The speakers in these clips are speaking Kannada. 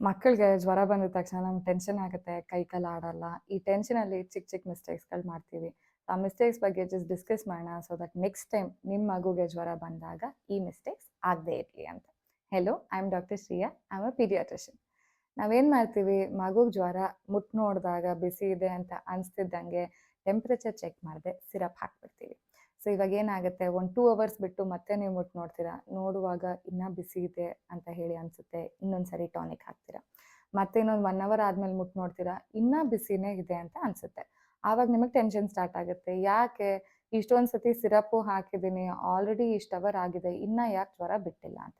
ಮಕ್ಕಳಿಗೆ ಜ್ವರ ಬಂದ ತಕ್ಷಣ ನಮ್ಗೆ ಟೆನ್ಷನ್ ಆಗುತ್ತೆ, ಕೈ ಕಾಲು ಆಡಲ್ಲ. ಈ ಟೆನ್ಷನಲ್ಲಿ ಚಿಕ್ಕ ಚಿಕ್ಕ ಮಿಸ್ಟೇಕ್ಸ್ಗಳು ಮಾಡ್ತೀವಿ. ಆ ಮಿಸ್ಟೇಕ್ಸ್ ಬಗ್ಗೆ ಜಸ್ಟ್ ಡಿಸ್ಕಸ್ ಮಾಡೋಣ ಸೊ ದಟ್ ನೆಕ್ಸ್ಟ್ ಟೈಮ್ ನಿಮ್ಮ ಮಗುಗೆ ಜ್ವರ ಬಂದಾಗ ಈ ಮಿಸ್ಟೇಕ್ಸ್ ಆಗದೇ ಇರಲಿ ಅಂತ. Hello I am doctor Shriya I am a paediatrician ನಾವೇನು ಮಾಡ್ತೀವಿ? ಮಗುಗೆ ಜ್ವರ ಮುಟ್ ನೋಡಿದಾಗ, ಬಿಸಿ ಇದೆ ಅಂತ ಅನಿಸ್ತಿದ್ದಂಗೆ ಟೆಂಪ್ರೇಚರ್ ಚೆಕ್ ಮಾಡದೆ ಸಿರಪ್ ಹಾಕ್ಬಿಡ್ತೀವಿ. ಸೊ ಇವಾಗ ಏನಾಗುತ್ತೆ? ಒಂದು ಟೂ ಅವರ್ಸ್ ಬಿಟ್ಟು ಮತ್ತೆ ನೀವು ಮುಟ್ ನೋಡ್ತೀರಾ? ನೋಡುವಾಗ ಇನ್ನೂ ಬಿಸಿ ಇದೆ ಅಂತ ಹೇಳಿ ಅನಿಸುತ್ತೆ. ಇನ್ನೊಂದು ಸರಿ ಟಾನಿಕ್ ಹಾಕ್ತೀರಾ? ಮತ್ತೆ ಇನ್ನೊಂದು ಒನ್ ಅವರ್ ಆದಮೇಲೆ ಮುಟ್ ನೋಡ್ತೀರಾ? ಇನ್ನೂ ಬಿಸಿನೇ ಇದೆ ಅಂತ ಅನಿಸುತ್ತೆ. ಆವಾಗ ನಿಮಗೆ ಟೆನ್ಷನ್ ಸ್ಟಾರ್ಟ್ ಆಗುತ್ತೆ. ಯಾಕೆ? ಇಷ್ಟೊಂದು ಸತಿ ಸಿರಪ್ಪು ಹಾಕಿದ್ದೀನಿ. ಆಲ್ರೆಡಿ ಇಷ್ಟು ಅವರ್ ಆಗಿದೆ. ಇನ್ನೂ ಯಾಕೆ ಜ್ವರ ಬಿಟ್ಟಿಲ್ಲ ಅಂತ.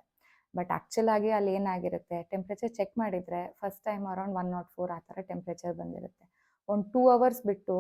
ಬಟ್ ಆ್ಯಕ್ಚುಲ್ ಆಗಿ ಅಲ್ಲಿ ಏನಾಗಿರುತ್ತೆ? ಟೆಂಪ್ರೇಚರ್ ಚೆಕ್ ಮಾಡಿದರೆ first time around one naught four ಆ ಥರ ಟೆಂಪ್ರೇಚರ್ ಬಂದಿರುತ್ತೆ. ಒಂದು ಟೂ ಅವರ್ಸ್ ಬಿಟ್ಟು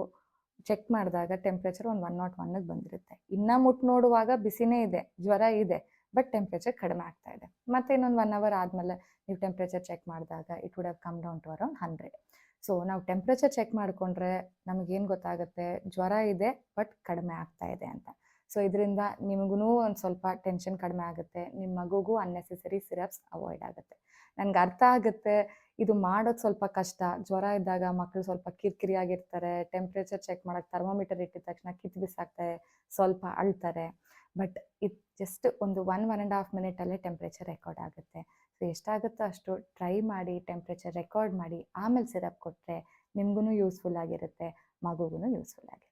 ಚೆಕ್ ಮಾಡಿದಾಗ ಟೆಂಪ್ರೇಚರ್ ಒಂದು ಒನ್ ನಾಟ್ ಒನ್ಗೆ ಬಂದಿರುತ್ತೆ. ಇನ್ನು ಮುಟ್ಟು ನೋಡುವಾಗ ಬಿಸಿನೇ ಇದೆ, ಜ್ವರ ಇದೆ ಬಟ್ ಟೆಂಪ್ರೇಚರ್ ಕಡಿಮೆ ಆಗ್ತಾ ಇದೆ. ಮತ್ತೆ ಇನ್ನೊಂದು ಒನ್ ಅವರ್ ಆದಮೇಲೆ ನೀವು ಟೆಂಪ್ರೇಚರ್ ಚೆಕ್ ಮಾಡಿದಾಗ it would have come down to around hundred so ನಾವು ಟೆಂಪ್ರೇಚರ್ ಚೆಕ್ ಮಾಡಿಕೊಂಡ್ರೆ ನಮಗೇನು ಗೊತ್ತಾಗುತ್ತೆ? ಜ್ವರ ಇದೆ ಬಟ್ ಕಡಿಮೆ ಆಗ್ತಾ ಇದೆ ಅಂತ. ಸೊ ಇದರಿಂದ ನಿಮಗೂ ಒಂದು ಸ್ವಲ್ಪ ಟೆನ್ಷನ್ ಕಡಿಮೆ ಆಗುತ್ತೆ. ನಿಮ್ಮ ಮಗುಗೂ ಅನ್ನೆಸೆಸರಿ ಸಿರಪ್ಸ್ ಅವಾಯ್ಡ್ ಆಗುತ್ತೆ. ನನಗೆ ಅರ್ಥ ಆಗುತ್ತೆ, ಇದು ಮಾಡೋದು ಸ್ವಲ್ಪ ಕಷ್ಟ. ಜ್ವರ ಇದ್ದಾಗ ಮಕ್ಕಳು ಸ್ವಲ್ಪ ಕಿರಿಕಿರಿಯಾಗಿರ್ತಾರೆ ಟೆಂಪ್ರೇಚರ್ ಚೆಕ್ ಮಾಡೋಕ್ಕೆ ಥರ್ಮೋಮೀಟರ್ ಇಟ್ಟಿದ ತಕ್ಷಣ ಕಿತ್ತು ಬಿಸಾಕ್ತಾರೆ, ಸ್ವಲ್ಪ ಅಳ್ತಾರೆ. ಬಟ್ ಇದು ಜಸ್ಟ್ ಒಂದು ಒನ್ ಒನ್ ಆ್ಯಂಡ್ ಹಾಫ್ ಮಿನಿಟಲ್ಲೇ ಟೆಂಪ್ರೇಚರ್ ರೆಕಾರ್ಡ್ ಆಗುತ್ತೆ. ಸೊ ಎಷ್ಟಾಗುತ್ತೋ ಅಷ್ಟು ಟ್ರೈ ಮಾಡಿ ಟೆಂಪ್ರೇಚರ್ ರೆಕಾರ್ಡ್ ಮಾಡಿ, ಆಮೇಲೆ ಸಿರಪ್ ಕೊಟ್ಟರೆ ನಿಮಗೂ ಯೂಸ್ಫುಲ್ ಆಗಿರುತ್ತೆ ಮಗುಗೂ ಯೂಸ್ಫುಲ್ ಆಗಿರುತ್ತೆ.